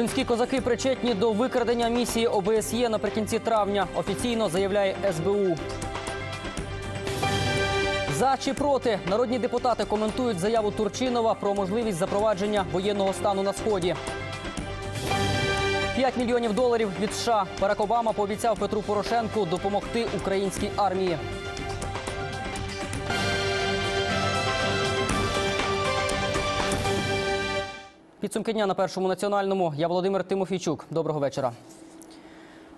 Донські козаки причетні до викрадення місії ОБСЄ наприкінці травня. Офіційно заявляє СБУ. За чи проти народні депутати коментують заяву Турчинова про можливість запровадження воєнного стану на сході. 5 мільйонів доларів від США. Барак Обама пообіцяв Петру Порошенку допомогти українській армії. Підсумки дня на першому національному. Я Володимир Тимофійчук. Доброго вечора.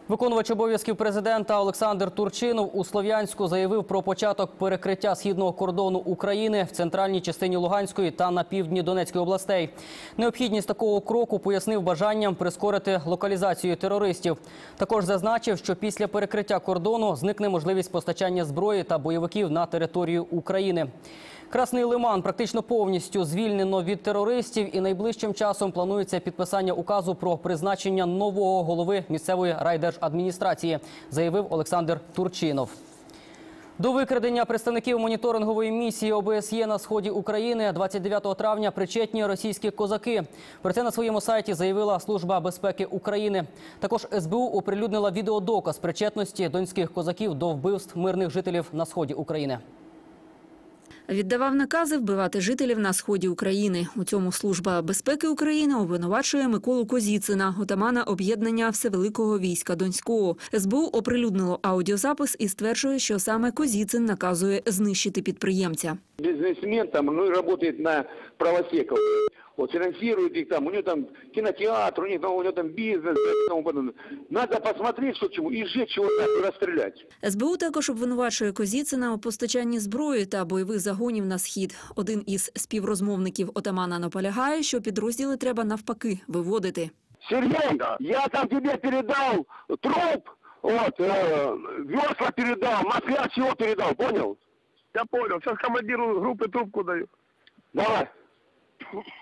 Виконувач обов'язків президента Олександр Турчинов у Слов'янську заявив про початок перекриття східного кордону України в центральній частині Луганської та на півдні Донецької областей. Необхідність такого кроку пояснив бажанням прискорити локалізацію терористів. Також зазначив, що після перекриття кордону зникне можливість постачання зброї та бойовиків на територію України. Красний Лиман практично повністю звільнено від терористів, і найближчим часом планується підписання указу про призначення нового голови місцевої райдержадміністрації, заявив Олександр Турчинов. До викрадення представників моніторингової місії ОБСЄ на сході України 29 травня причетні російські козаки. Про це на своєму сайті заявила Служба безпеки України. Також СБУ оприлюднила відеодоказ причетності донських козаків до вбивств мирних жителів на сході України. Віддавав накази вбивати жителів на сході України. У цьому служба безпеки України обвинувачує Миколу Козіцина, отамана об'єднання Всевеликого війська Донського. СБУ оприлюднило аудіозапис і стверджує, що саме Козіцин наказує знищити підприємця. Бізнесмен там, ну, працює на правосеков. Вот финансирует их там, у него там кинотеатр, у них, там, у него там бизнес, тому подобное. Надо посмотреть, что к чему, и сжечь его так, и расстрелять. СБУ також обвинувачує Козіцина у постачанні зброї та бойових загонів на схід. Один із співрозмовників отамана наполягає, що підрозділи треба навпаки виводити. Сергей, я там тебе передал труп, вот, э, весла передал, масля всего передал, понял? Я понял. Сейчас командиру группы трубку даю. Давай,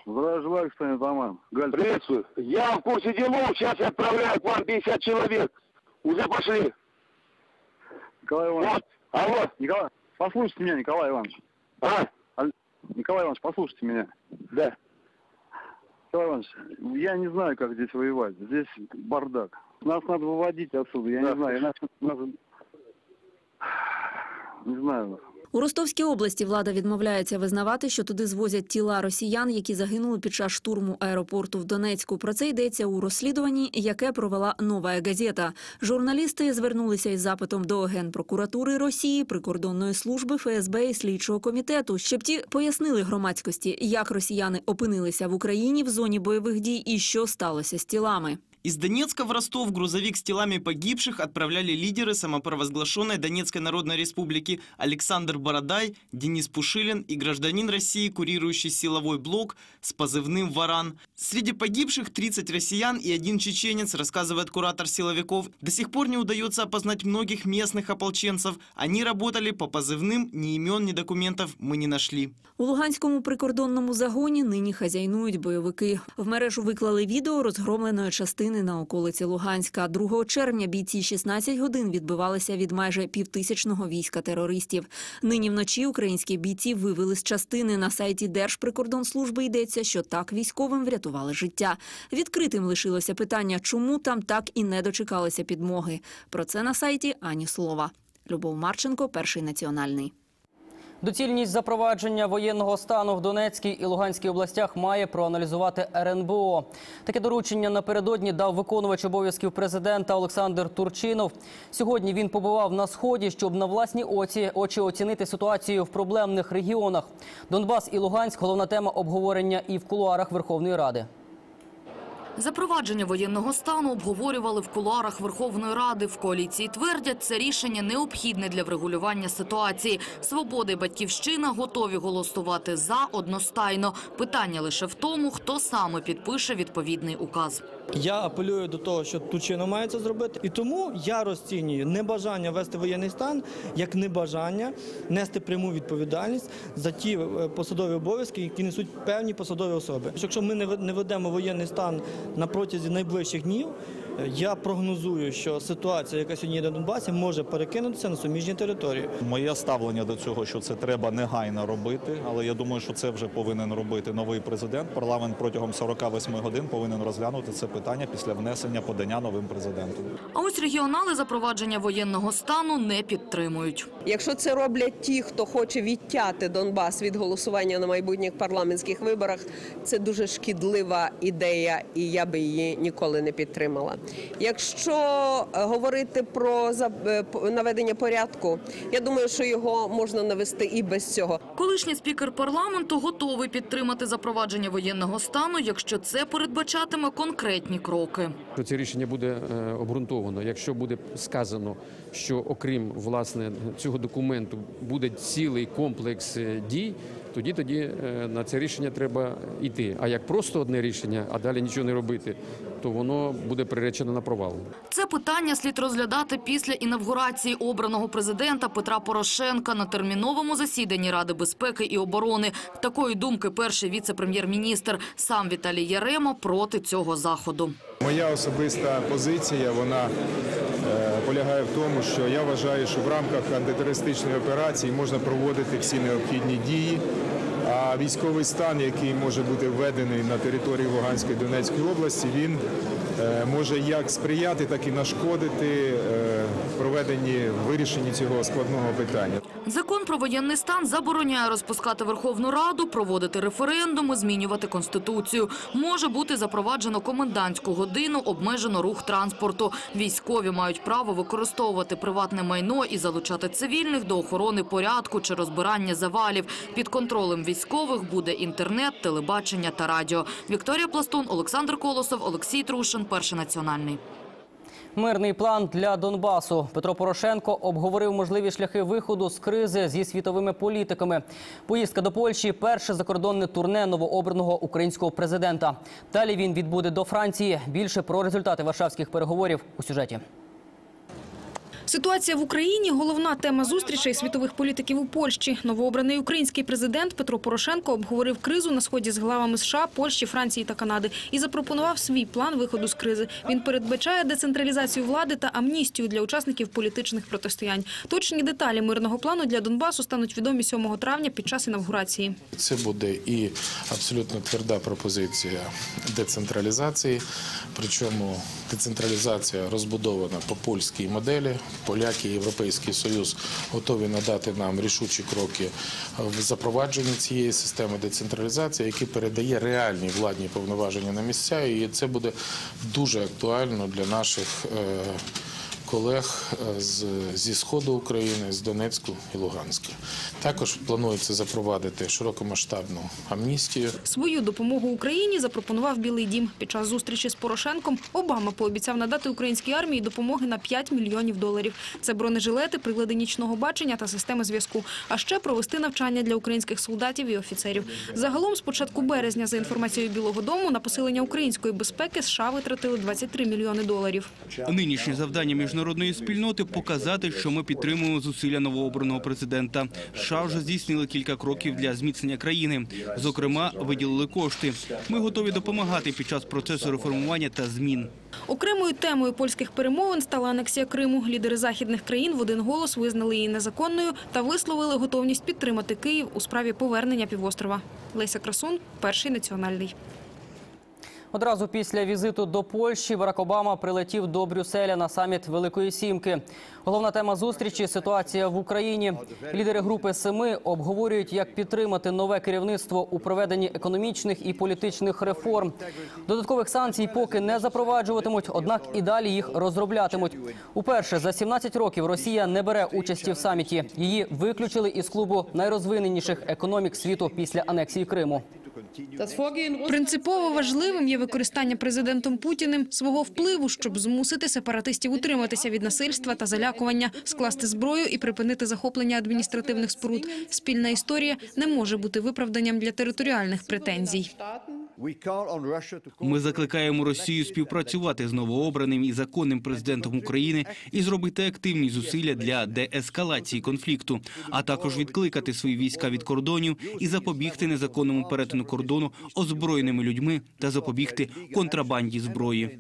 Здравия желаю, господин Таман. Галь, приветствую. Я в курсе делов, сейчас я отправляю к вам 50 человек. Уже пошли. Николай Иванович. Вот, алло, Николай, послушайте меня, Николай Иванович. а, Николай Иванович, послушайте меня. да. Николай Иванович, я не знаю, как здесь воевать. Здесь бардак. Нас надо выводить отсюда, я Да. не знаю. Иначе надо... Не знаю. У Ростовській області влада відмовляється визнавати, що туди звозять тіла росіян, які загинули під час штурму аеропорту в Донецьку. Про це йдеться у розслідуванні, яке провела нова газета. Журналісти звернулися із запитом до Генпрокуратури Росії, прикордонної служби ФСБ і слідчого комітету, щоб ті пояснили громадськості, як росіяни опинилися в Україні в зоні бойових дій і що сталося з тілами. Из Донецка в Ростов грузовик с телами погибших отправляли лидеры самопровозглашенной Донецкой Народной Республики Александр Бородай, Денис Пушилин и гражданин России, курирующий силовой блок с позывным «Варан». Среди погибших 30 россиян и один чеченец, рассказывает куратор силовиков. До сих пор не удается опознать многих местных ополченцев. Они работали по позывным, ни имен, ни документов мы не нашли. У Луганському прикордонному загоні нині хазяйнують бойовики. В мережу виклали відео розгромленої частини на околиці Луганська. 2 червня бійці 16 годин відбивалися від майже півтисячного війська терористів. Нині вночі українські бійці вивели з частини. На сайті Держприкордонслужби йдеться, що так військовим врятували життя. Відкритим лишилося питання, чому там так і не дочекалися підмоги. Про це на сайті ані слова. Любов Марченко, перший національний. Доцільність запровадження воєнного стану в Донецькій і Луганській областях має проаналізувати РНБО. Таке доручення напередодні дав виконувач обов'язків президента Олександр Турчинов. Сьогодні він побував на сході, щоб на власні очі, очі оцінити ситуацію в проблемних регіонах. Донбас і Луганськ головна тема обговорення і в кулуарах Верховної Ради. Запровадження воєнного стану обговорювали в кулуарах Верховної Ради. В коаліції твердять, це рішення необхідне для врегулювання ситуації. Свобода і Батьківщина готові голосувати за одностайно. Питання лише в тому, хто саме підпише відповідний указ. Я апелюю до того, що тут має це зробити, і тому я розцінюю небажання вести воєнний стан як небажання нести пряму відповідальність за ті е, посадові обов'язки, які несуть певні посадові особи. Якщо ми не ве- не ведемо воєнний стан на протязі найближчих днів, Я прогнозую, що ситуація, яка сьогодні є на Донбасі, може перекинутися на суміжні території. Моє ставлення до цього, що це треба негайно робити, але я думаю, що це вже повинен робити новий президент. Парламент протягом 48 годин повинен розглянути це питання після внесення подання новим президентом. А ось регіонали запровадження воєнного стану не підтримують. Якщо це роблять ті, хто хоче відтяти Донбас від голосування на майбутніх парламентських виборах, це дуже шкідлива ідея, і я би її ніколи не підтримала. Якщо е, говорити про е, наведення порядку, я думаю, що його можна навести і без цього. Колишній спікер парламенту готовий підтримати запровадження воєнного стану, якщо це передбачатиме конкретні кроки. що це рішення буде е, обґрунтовано. Якщо буде сказано, що окрім власне цього документу буде цілий комплекс дій, тоді тоді на це рішення треба йти. А як просто одне рішення, а далі нічого не робити, то воно буде приречено на провал. Це питання слід розглядати після інавгурації обраного президента Петра Порошенка на терміновому засіданні Ради безпеки і оборони. Такої думки перший віце-прем'єр-міністр сам Віталій Яремо проти цього заходу. Моя особиста позиція вона е, полягає в тому, що я вважаю, що в рамках антитерористичної операції можна проводити всі необхідні дії. А військовий стан, який може бути введений на території Луганської Донецької області, він е, може як сприяти, так і нашкодити е, проведенні вирішенні цього складного питання. Закон про воєнний стан забороняє розпускати Верховну Раду, проводити референдуми, змінювати Конституцію. Може бути запроваджено комендантську годину, обмежено рух транспорту. Військові мають право використовувати приватне майно і залучати цивільних до охорони порядку чи розбирання завалів. Під контролем військових буде інтернет, телебачення та радіо. Вікторія Пластун, Олександр Колосов, Олексій Трушин, Перший національний. Мирний план для Донбасу. Петро Порошенко обговорив можливі шляхи виходу з кризи зі світовими політиками. Поїздка до Польщі перше закордонне турне новообраного українського президента. Далі він відбуде до Франції. Більше про результати варшавських переговорів у сюжеті. Ситуація в Україні – головна тема зустрічей світових політиків у Польщі. Новообраний український президент Петро Порошенко обговорив кризу на сході з главами США, Польщі, Франції та Канади і запропонував свій план виходу з кризи. Він передбачає децентралізацію влади та амністію для учасників політичних протистоянь. Точні деталі мирного плану для Донбасу стануть відомі 7 травня під час інавгурації. Це буде і абсолютно тверда пропозиція децентралізації. Причому децентралізація розбудована по польській моделі. Поляки і Європейський Союз готові надати нам рішучі кроки в запровадженні цієї системи децентралізації, які передає реальні владні повноваження на місця. І це буде дуже актуально для наших е, колег е, з, зі сходу України, з Донецьку і Луганська. Також планується запровадити широкомасштабну амністію. Свою допомогу Україні запропонував Білий дім. Під час зустрічі з Порошенком Обама пообіцяв надати українській армії допомоги на 5 мільйонів доларів. Це бронежилети, прилади нічного бачення та системи зв'язку. А ще провести навчання для українських солдатів і офіцерів. Загалом, з початку березня, за інформацією Білого дому, на посилення української безпеки США витратили 23 мільйони доларів. Нинішнє завдання міжнародної спільноти показати, що ми підтримуємо зусилля новообраного президента. США вже здійснили кілька кроків для зміцнення країни. Зокрема, виділили кошти. Ми готові допомагати під час процесу реформування та змін. Окремою темою польських перемовин стала анексія Криму. Лідери західних країн в один голос визнали її незаконною та висловили готовність підтримати Київ у справі повернення півострова. Леся Красун, перший національний. Одразу після візиту до Польщі Барак Обама прилетів до Брюсселя на саміт Великої Сімки. Головна тема зустрічі – ситуація в Україні. Лідери групи «Семи» обговорюють, як підтримати нове керівництво у проведенні економічних і політичних реформ. Додаткових санкцій поки не запроваджуватимуть, однак і далі їх розроблятимуть. Уперше за 17 років Росія не бере участі в саміті. Її виключили із клубу найрозвиненіших економік світу після анексії Криму. Принципово важливим є використання президентом Путіним свого впливу, щоб змусити сепаратистів утриматися від насильства та залякування, скласти зброю і припинити захоплення адміністративних споруд. Спільна історія не може бути виправданням для територіальних претензій. Ми закликаємо Росію співпрацювати з новообраним і законним президентом України і зробити активні зусилля для деескалації конфлікту, а також відкликати свої війська від кордонів і запобігти незаконному перетину кордону озброєними людьми та запобігти контрабанді зброї.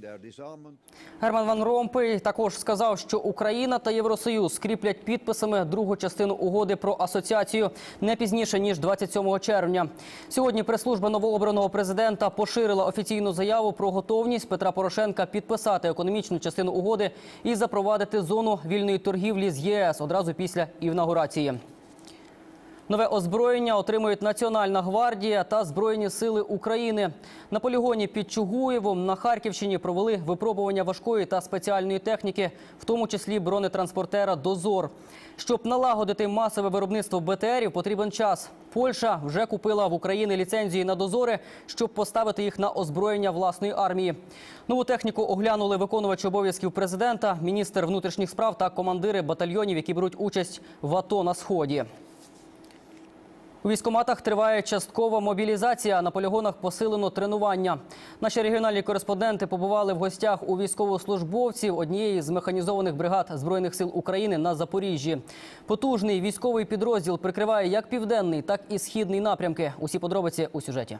Герман Ван Ромпей також сказав, що Україна та Євросоюз скріплять підписами другу частину угоди про асоціацію не пізніше ніж 27 червня. Сьогодні прес-служба новообраного президента поширила офіційну заяву про готовність Петра Порошенка підписати економічну частину угоди і запровадити зону вільної торгівлі з ЄС одразу після інаугурації. Нове озброєння отримують Національна гвардія та Збройні сили України. На полігоні під Чугуєвом на Харківщині провели випробування важкої та спеціальної техніки, в тому числі бронетранспортера «Дозор». Щоб налагодити масове виробництво БТРів, потрібен час. Польща вже купила в Україні ліцензії на дозори, щоб поставити їх на озброєння власної армії. Нову техніку оглянули виконувачі обов'язків президента, міністр внутрішніх справ та командири батальйонів, які беруть участь в АТО на сході. У військкоматах триває часткова мобілізація. На полігонах посилено тренування. Наші регіональні кореспонденти побували в гостях у військовослужбовців однієї з механізованих бригад збройних сил України на Запоріжжі. Потужний військовий підрозділ прикриває як південний, так і східний напрямки. Усі подробиці у сюжеті.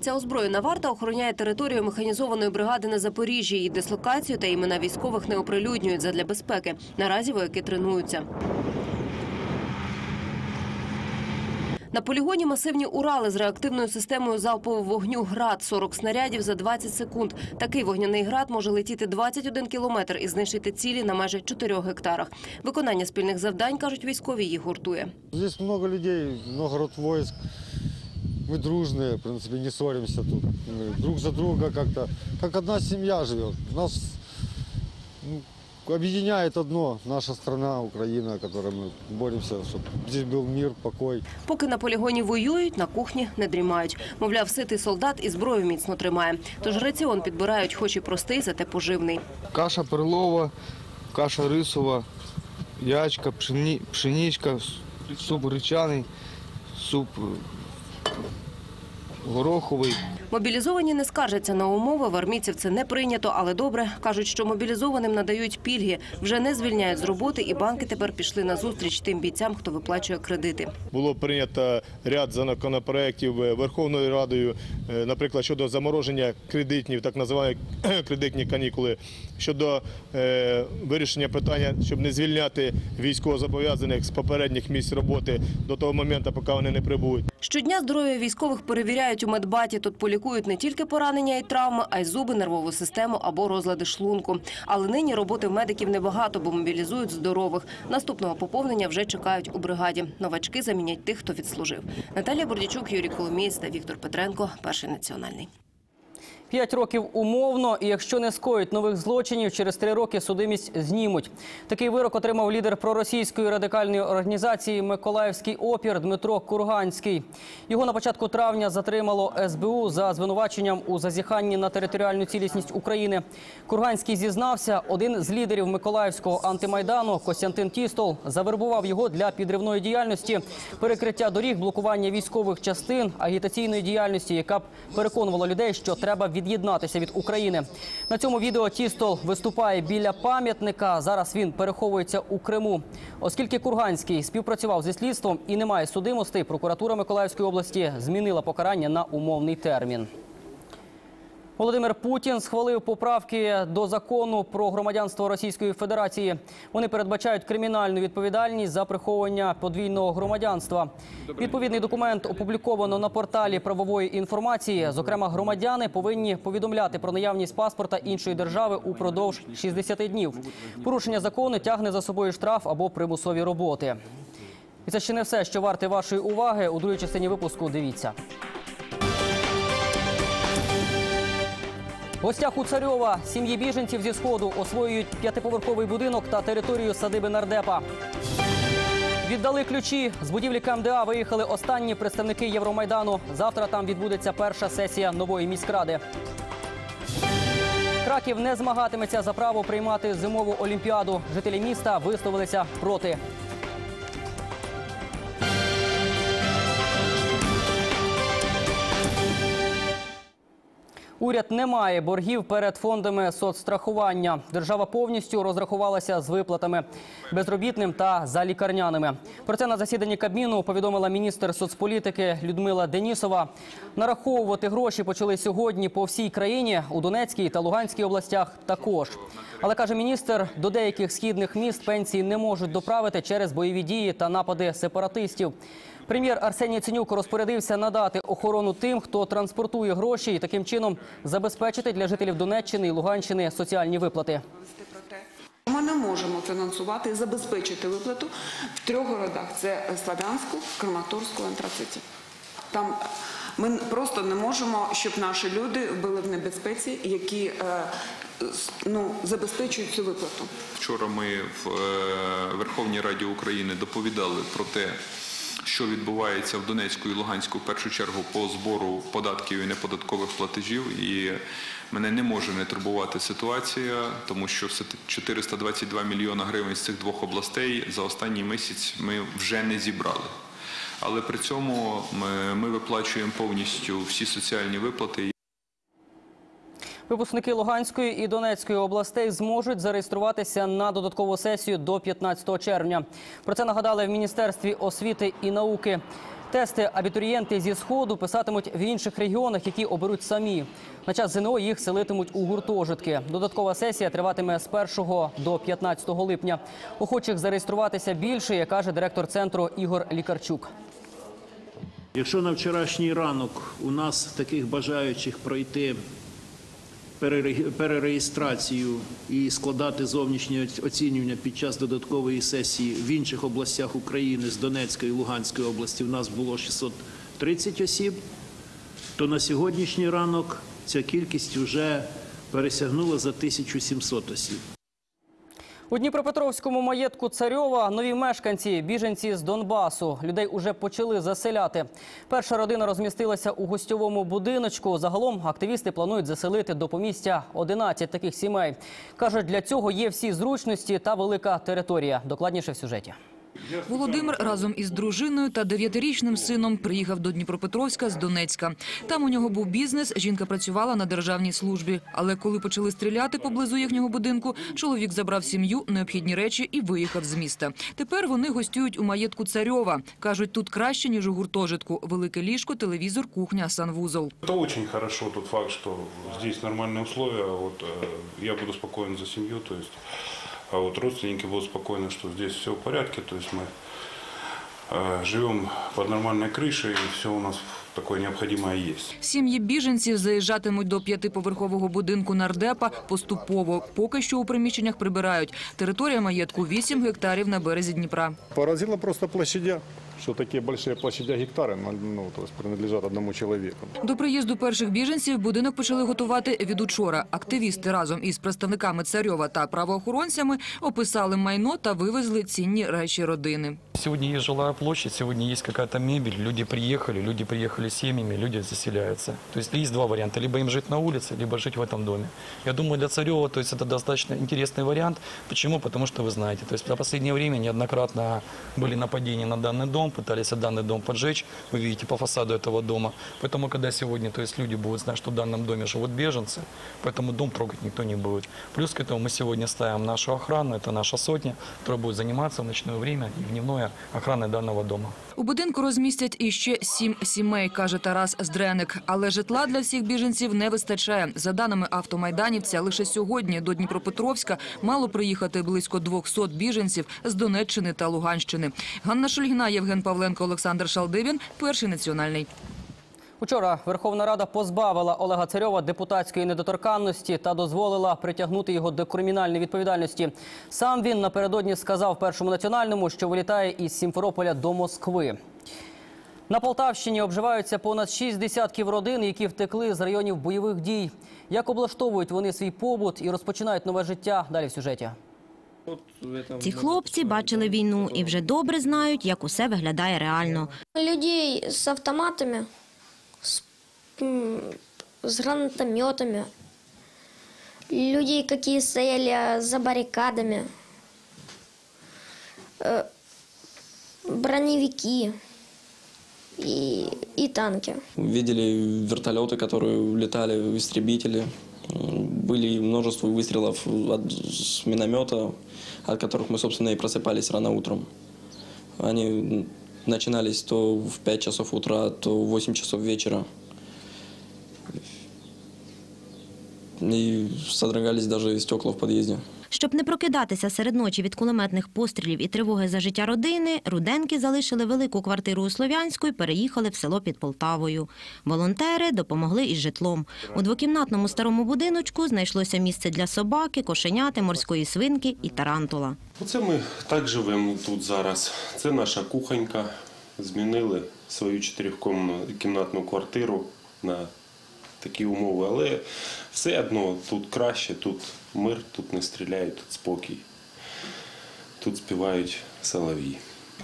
Ця озброєна варта охороняє територію механізованої бригади на Запоріжжі. Її дислокацію та імена військових не оприлюднюють задля безпеки. Наразі вояки тренуються. На полігоні масивні Урали з реактивною системою залпового вогню «Град» – 40 снарядів за 20 секунд. Такий вогняний град може летіти 21 кілометр і знищити цілі на майже 4 гектарах. Виконання спільних завдань, кажуть військові, їх гуртує. Здесь много людей, много род войск. Мы дружные, в принципе, не ссоримся тут. Мы друг за друга как-то, как одна семья живет. Нас ну, объединяет одно, наша страна, Украина, которой мы боремся, чтобы здесь был мир, покой. Поки на полігоні воюють, на кухні не дрімають. Мовляв, ситий солдат і зброю міцно тримає. Тож раціон підбирають, хоч і простий, зате поживний. Каша перлова, каша рисова, ячка, пшені, пшеничка, суп гречаний, суп е, гороховий. Мобілізовані не скаржаться на умови. В армійців це не прийнято, але добре. Кажуть, що мобілізованим надають пільги. Вже не звільняють з роботи, і банки тепер пішли на зустріч тим бійцям, хто виплачує кредити. Було прийнято ряд законопроєктів Верховною Радою, е, наприклад, щодо замороження кредитів, так називаємо кредитні канікули, щодо е, вирішення питання, щоб не звільняти військовозобов'язаних з попередніх місць роботи до того моменту, поки вони не прибудуть. Щодня здоров'я військових перевіряють у медбаті. Тут полікують не тільки поранення і травми, а й зуби, нервову систему або розлади шлунку. Але нині роботи медиків небагато, бо мобілізують здорових. Наступного поповнення вже чекають у бригаді. Новачки замінять тих, хто відслужив. Наталія Бордічук, Юрій Коломієць та Віктор Петренко. Перший національний. П'ять років умовно, і якщо не скоїть нових злочинів, через три роки судимість знімуть. Такий вирок отримав лідер проросійської радикальної організації Миколаївський опір Дмитро Курганський. Його на початку травня затримало СБУ за звинуваченням у зазіханні на територіальну цілісність України. Курганський зізнався, один з лідерів Миколаївського антимайдану Костянтин Тістол завербував його для підривної діяльності, перекриття доріг, блокування військових частин, агітаційної діяльності, яка б переконувала людей, що треба від'єднатися від України. На цьому відео Тістол виступає біля пам'ятника. Зараз він переховується у Криму. Оскільки Курганський співпрацював зі слідством і немає судимостей, прокуратура Миколаївської області змінила покарання на умовний термін. Володимир Путін схвалив поправки до закону про громадянство Російської Федерації. Вони передбачають кримінальну відповідальність за приховування подвійного громадянства. Відповідний документ опубліковано на порталі правової інформації. Зокрема, громадяни повинні повідомляти про наявність паспорта іншої держави упродовж 60 днів. Порушення закону тягне за собою штраф або примусові роботи. І це ще не все, що варте вашої уваги. У другій частині випуску дивіться. Гостях у Царьова сім'ї біженців зі сходу освоюють п'ятиповерховий будинок та територію садиби нардепа. Віддали ключі з будівлі КМДА. Виїхали останні представники Євромайдану. Завтра там відбудеться перша сесія нової міськради. Краків не змагатиметься за право приймати зимову олімпіаду. Жителі міста висловилися проти. Уряд не має боргів перед фондами соцстрахування. Держава повністю розрахувалася з виплатами безробітним та за лікарняними. Про це на засіданні Кабміну повідомила міністр соцполітики Людмила Денісова. Нараховувати гроші почали сьогодні по всій країні у Донецькій та Луганській областях також. Але каже міністр, до деяких східних міст пенсії не можуть доправити через бойові дії та напади сепаратистів. Прем'єр Арсеній Ценюк розпорядився надати охорону тим, хто транспортує гроші, і таким чином забезпечити для жителів Донеччини і Луганщини соціальні виплати. Ми не можемо фінансувати і забезпечити виплату в трьох городах: це Славянську, Краматорську, Антрациті. Там ми просто не можемо, щоб наші люди були в небезпеці, які е, ну, забезпечують цю виплату. Вчора ми в е, Верховній Раді України доповідали про те, що відбувається в Донецьку і Луганську в першу чергу по збору податків і неподаткових платежів. І мене не може не турбувати ситуація, тому що 422 мільйона гривень з цих двох областей за останній місяць ми вже не зібрали. Але при цьому ми, виплачуємо повністю всі соціальні виплати. Випускники Луганської і Донецької областей зможуть зареєструватися на додаткову сесію до 15 червня. Про це нагадали в Міністерстві освіти і науки. Тести абітурієнти зі сходу писатимуть в інших регіонах, які оберуть самі. На час ЗНО їх селитимуть у гуртожитки. Додаткова сесія триватиме з 1 до 15 липня. Охочих зареєструватися більше, як каже директор центру Ігор Лікарчук. Якщо на вчорашній ранок у нас таких бажаючих пройти перереєстрацію і складати зовнішнє оцінювання під час додаткової сесії в інших областях України з Донецької і Луганської області, в нас було 630 осіб, то на сьогоднішній ранок ця кількість вже пересягнула за 1700 осіб. У Дніпропетровському маєтку Царьова нові мешканці, біженці з Донбасу. Людей уже почали заселяти. Перша родина розмістилася у гостьовому будиночку. Загалом активісти планують заселити до помістя 11 таких сімей. Кажуть, для цього є всі зручності та велика територія. Докладніше в сюжеті. Володимир разом із дружиною та дев'ятирічним сином приїхав до Дніпропетровська з Донецька. Там у нього був бізнес, жінка працювала на державній службі. Але коли почали стріляти поблизу їхнього будинку, чоловік забрав сім'ю, необхідні речі і виїхав з міста. Тепер вони гостюють у маєтку Царьова. Кажуть, тут краще, ніж у гуртожитку. Велике ліжко, телевізор, кухня, санвузол. Это очень хорошо, тот факт, что здесь нормальные условия. Вот, э, я буду спокоен за семью, то есть, а вот родственники будут спокойны, что здесь все в порядке, то есть мы э, живем под нормальной крышей, и все у нас такое необходимое есть. Сім'ї біженців заїжджатимуть до п'ятиповерхового будинку нардепа поступово. Поки що у приміщеннях прибирають. Територія маєтку 8 гектарів на березі Дніпра. Поразило просто площадя, что такие большие площадя гектары ну, ну, то есть принадлежат одному человеку. До приїзду перших біженців будинок почали готувати від учора. Активісти разом із представниками Царьова та правоохоронцями описали майно та вивезли цінні речі родини. Сегодня есть жилая площадь, сегодня есть какая-то мебель, люди приехали, люди приехали семьями, люди заселяются. То есть есть два варианта, либо им жить на улице, либо жить в этом доме. Я думаю, для Царева то есть это достаточно интересный вариант. Почему? Потому что вы знаете, то есть за последнее время неоднократно были нападения на данный дом, пытались данный дом поджечь, вы видите по фасаду этого дома. Поэтому, когда сегодня то есть люди будут знать, что в данном доме живут беженцы, поэтому дом трогать никто не будет. Плюс к этому мы сегодня ставим нашу охрану, это наша сотня, которая будет заниматься в ночное время и дневное охраной данного дома. У будинку розмістять іще сім сімей, каже Тарас Здреник. Але житла для всіх біженців не вистачає. За даними автомайданівця, лише сьогодні до Дніпропетровська мало приїхати близько 200 біженців з Донеччини та Луганщини. Ганна Шульгіна, Євген Павленко, Олександр Шалдивін. Перший національний. Учора Верховна Рада позбавила Олега Царьова депутатської недоторканності та дозволила притягнути його до кримінальної відповідальності. Сам він напередодні сказав першому національному, що вилітає із Сімферополя до Москви. На Полтавщині обживаються понад шість десятків родин, які втекли з районів бойових дій. Як облаштовують вони свій побут і розпочинають нове життя? Далі в сюжеті. Ці хлопці бачили війну і вже добре знають, як усе виглядає реально. людей с автоматами, с, м, с гранатометами, людей, какие стояли за баррикадами, э, броневики и и танки. Видели вертолеты, которые летали, истребители. М, Были множество выстрелов от- с миномета, от которых мы, собственно, и просыпались рано утром. Они м, начинались то в 5 часов утра, то в 8 часов вечера. И содрогались даже стекла в подъезде. Щоб не прокидатися серед ночі від кулеметних пострілів і тривоги за життя родини, Руденки залишили велику квартиру у Слов'янську і переїхали в село під Полтавою. Волонтери допомогли із житлом. У двокімнатному старому будиночку знайшлося місце для собаки, кошеняти, морської свинки і тарантула. Оце ми так живемо тут зараз. Це наша кухонька. Змінили свою чотирьохкімнатну квартиру на такі умови, але все одно тут краще, тут мир, тут не стріляють, тут спокій. Тут співають солов'ї.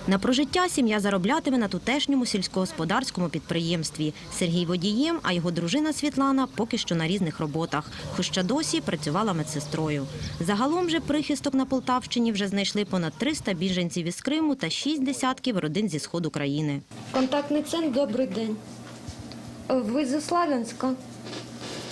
На прожиття сім'я зароблятиме на тутешньому сільськогосподарському підприємстві. Сергій водієм, а його дружина Світлана поки що на різних роботах. Хоча досі працювала медсестрою. Загалом же прихисток на Полтавщині вже знайшли понад 300 біженців із Криму та 6 десятків родин зі сходу країни. Контактний центр, добрий день. Ви зі Славянська?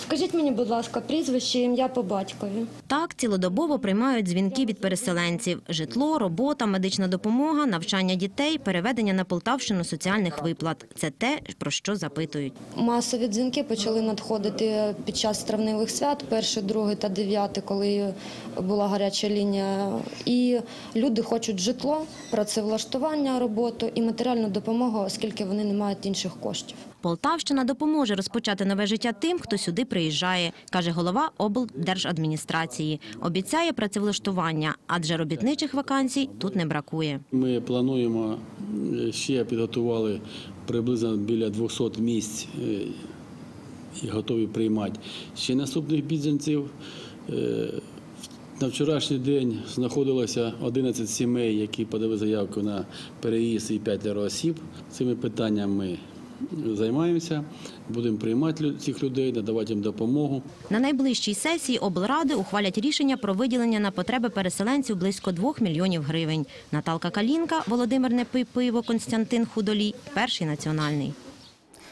Скажіть мені, будь ласка, прізвище, ім'я по батькові. Так, цілодобово приймають дзвінки від переселенців: житло, робота, медична допомога, навчання дітей, переведення на Полтавщину соціальних виплат. Це те, про що запитують. Масові дзвінки почали надходити під час травневих свят, перший, другий та дев'ятий, коли була гаряча лінія. І люди хочуть житло, працевлаштування, роботу і матеріальну допомогу, оскільки вони не мають інших коштів. Полтавщина допоможе розпочати нове життя тим, хто сюди приїжджає, каже голова облдержадміністрації. Обіцяє працевлаштування, адже робітничих вакансій тут не бракує. Ми плануємо е, ще підготували приблизно біля 200 місць е, і готові приймати ще наступних біженців. Е, На вчорашній день знаходилося 11 сімей, які подали заявку на переїзд і п'ятеро осіб. Цими питаннями ми займаємося, будемо приймати цих людей, надавати їм допомогу. На найближчій сесії облради ухвалять рішення про виділення на потреби переселенців близько 2 мільйонів гривень. Наталка Калінка, Володимир Непипиво, Константин Худолій. Перший національний.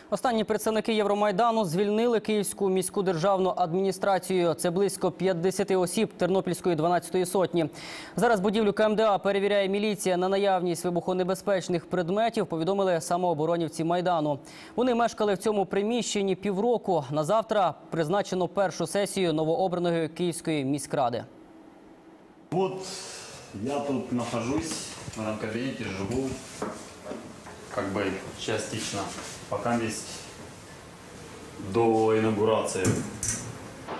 Останні представники Євромайдану звільнили Київську міську державну адміністрацію. Це близько 50 осіб Тернопільської 12-ї сотні. Зараз будівлю КМДА перевіряє міліція на наявність вибухонебезпечних предметів. Повідомили самооборонівці майдану. Вони мешкали в цьому приміщенні півроку. На завтра призначено першу сесію новообраної Київської міськради. Вот я тут нахожусь, в этом кабинете живу, как бы частично, пока есть до инаугурации.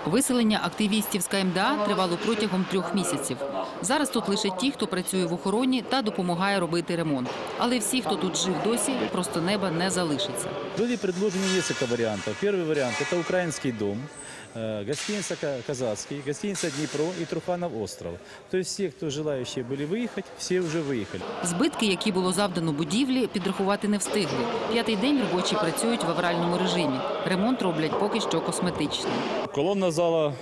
Виселення активістів з КМДА тривало протягом трьох місяців. Зараз тут лише ті, хто працює в охороні та допомагає робити ремонт. Але всі, хто тут жив досі, просто неба не залишиться. Были предложены несколько вариантов. Первый вариант – это украинский дом, э, гостиница Ка- «Казацкий», гостиница «Днепро» и Труханов остров. То есть все, кто желающие были выехать, все уже выехали. Збитки, які було завдано будівлі, підрахувати не встигли. П'ятий день робочі працюють в авральному режимі. Ремонт роблять поки що косметичний. Колонна зала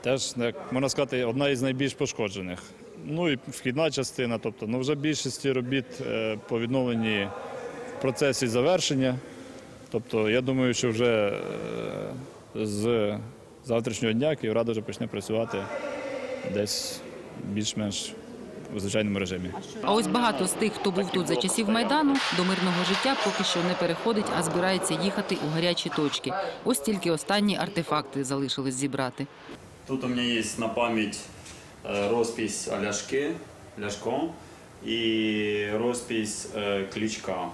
теж, як можна сказати, одна із найбільш пошкоджених. Ну і вхідна частина, тобто ну, вже більшості робіт е, по відновленні в процесі завершення. Тобто, я думаю, що вже е, з завтрашнього дня Київрада вже почне працювати десь більш-менш у звичайному режимі. А ось багато з тих, хто був тут за часів майдану, до мирного життя поки що не переходить, а збирається їхати у гарячі точки. Ось тільки останні артефакти залишилось зібрати. Тут у меня есть на память э, роспись о Ляшке, Ляшко и роспись э, Кличка,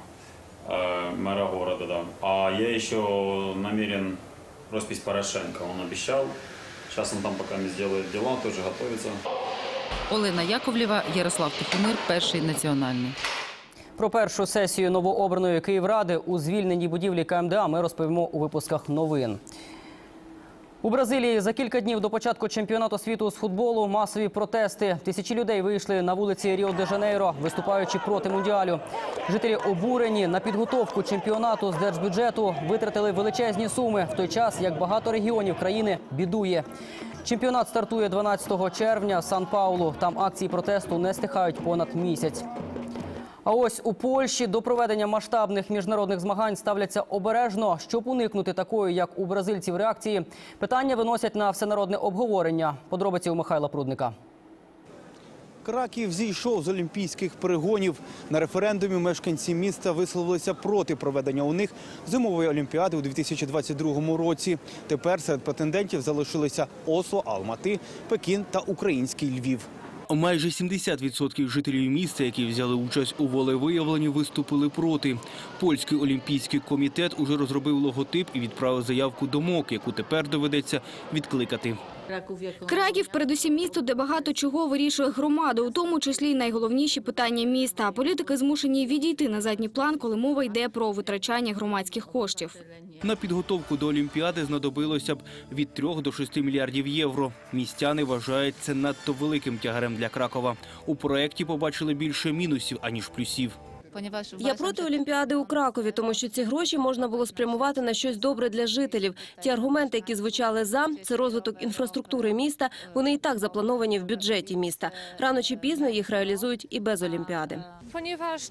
э, мэра города. Да. А я еще намерен роспись Порошенко, он обещал. Сейчас он там пока не сделает дела, тоже готовится. Олена Яковлєва, Ярослав Тихомир, перший національний. Про першу сесію новообраної Київради у звільненій будівлі КМДА ми розповімо у випусках новин. У Бразилії за кілька днів до початку чемпіонату світу з футболу масові протести. Тисячі людей вийшли на вулиці Ріо-де-Жанейро, виступаючи проти мундіалю. Жителі обурені на підготовку чемпіонату з держбюджету витратили величезні суми в той час, як багато регіонів країни бідує. Чемпіонат стартує 12 червня в Сан-Паулу. Там акції протесту не стихають понад місяць. А ось у Польщі до проведення масштабних міжнародних змагань ставляться обережно, щоб уникнути такої, як у бразильців, реакції. Питання виносять на всенародне обговорення. Подробиці у Михайла Прудника. Краків зійшов з олімпійських перегонів. На референдумі мешканці міста висловилися проти проведення у них зимової олімпіади у 2022 році. Тепер серед претендентів залишилися Осло, Алмати, Пекін та український Львів. Майже 70% жителів міста, які взяли участь у волевиявленні, виступили проти. Польський олімпійський комітет уже розробив логотип і відправив заявку до МОК, яку тепер доведеться відкликати. Краків – передусім місто, де багато чого вирішує громада, у тому числі й найголовніші питання міста. Політики змушені відійти на задній план, коли мова йде про витрачання громадських коштів. На підготовку до Олімпіади знадобилося б від 3 до 6 мільярдів євро. Містяни вважають це надто великим тягарем для Кракова. У проєкті побачили більше мінусів, аніж плюсів. Я проти Олімпіади у Кракові, тому що ці гроші можна було спрямувати на щось добре для жителів. Ті аргументи, які звучали за це розвиток інфраструктури міста. Вони і так заплановані в бюджеті міста. Рано чи пізно їх реалізують і без Олімпіади.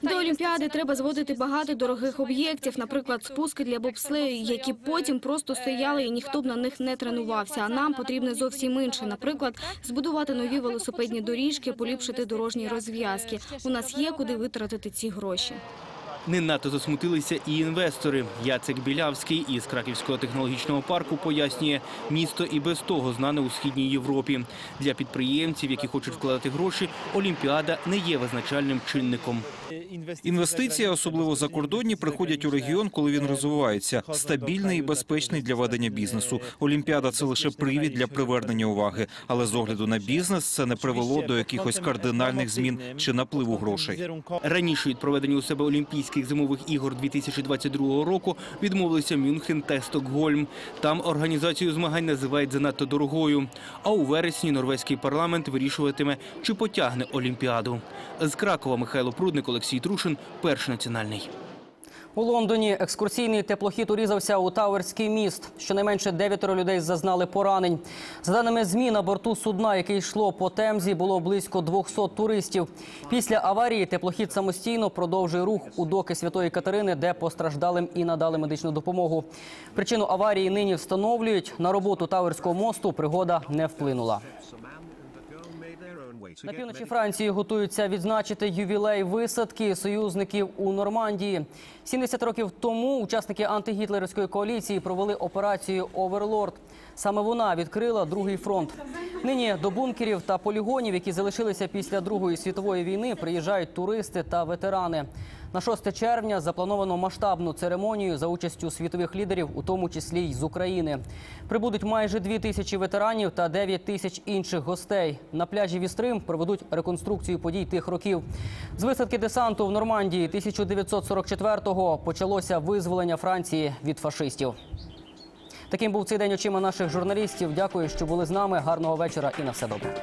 До Олімпіади треба зводити багато дорогих об'єктів, наприклад, спуски для бобслею, які потім просто стояли і ніхто б на них не тренувався. А нам потрібне зовсім інше. Наприклад, збудувати нові велосипедні доріжки, поліпшити дорожні розв'язки. У нас є куди витратити ці гроші гроші. Не надто засмутилися і інвестори. Яцек Білявський із Краківського технологічного парку пояснює, місто і без того знане у східній Європі. Для підприємців, які хочуть вкладати гроші, Олімпіада не є визначальним чинником. Інвестиції, особливо закордонні, приходять у регіон, коли він розвивається, стабільний і безпечний для ведення бізнесу. Олімпіада це лише привід для привернення уваги, але з огляду на бізнес це не привело до якихось кардинальних змін чи напливу грошей. Раніше від проведення у себе Олімпійських зимових ігор 2022 року відмовилися Мюнхен та Стокгольм. Там організацію змагань називають занадто дорогою. А у вересні норвезький парламент вирішуватиме, чи потягне Олімпіаду. З Кракова Михайло Прудник, Олексій Трушин, перший національний. У Лондоні екскурсійний теплохід урізався у Тауерський міст. Щонайменше дев'ятеро людей зазнали поранень. За даними ЗМІ, на борту судна, яке йшло по Темзі, було близько 200 туристів. Після аварії теплохід самостійно продовжує рух у доки Святої Катерини, де постраждалим і надали медичну допомогу. Причину аварії нині встановлюють. На роботу Тауерського мосту пригода не вплинула. На півночі Франції готуються відзначити ювілей висадки союзників у Нормандії. 70 років тому учасники антигітлерівської коаліції провели операцію Оверлорд. Саме вона відкрила другий фронт. Нині до бункерів та полігонів, які залишилися після Другої світової війни, приїжджають туристи та ветерани. На 6 червня заплановано масштабну церемонію за участю світових лідерів, у тому числі й з України. Прибудуть майже 2 тисячі ветеранів та 9 тисяч інших гостей. На пляжі Вістрим проведуть реконструкцію подій тих років. З висадки десанту в Нормандії 1944-го почалося визволення Франції від фашистів. Таким був цей день очима наших журналістів. Дякую, що були з нами. Гарного вечора і на все добре.